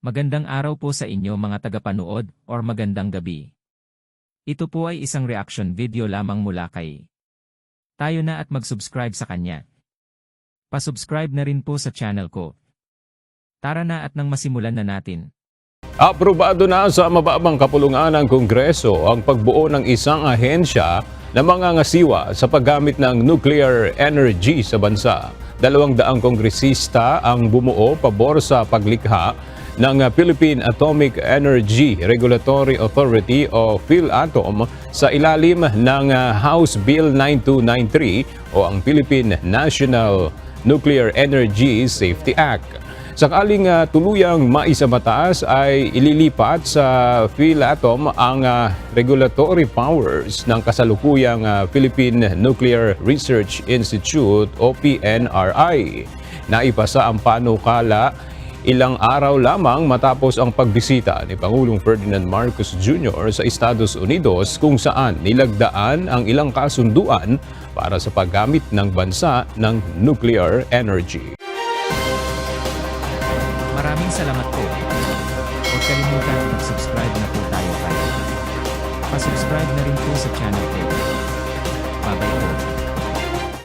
Magandang araw po sa inyo mga tagapanood or magandang gabi. Ito po ay isang reaction video lamang mula kay tayo na at mag-subscribe sa kanya. Pasubscribe na rin po sa channel ko. Tara na at nang masimulan na natin. Aprobado na sa mababang kapulungan ng Kongreso ang pagbuo ng isang ahensya na mangangasiwa sa paggamit ng nuclear energy sa bansa. Dalawang daang kongresista ang bumuo pabor sa paglikha ng Philippine Atomic Energy Regulatory Authority o PhilAtom sa ilalim ng House Bill 9293 o ang Philippine National Nuclear Energy Safety Act. Sakaling uh, tuluyang maisamataas ay ililipat sa PhilAtom ang uh, regulatory powers ng kasalukuyang uh, Philippine Nuclear Research Institute o PNRI. Naipasa ang panukala ilang araw lamang matapos ang pagbisita ni Pangulong Ferdinand Marcos Jr. sa Estados Unidos kung saan nilagdaan ang ilang kasunduan para sa paggamit ng bansa ng nuclear energy. Maraming salamat po. Huwag kalimutan mag-subscribe na po tayo kay. Pasubscribe na rin po sa channel ko.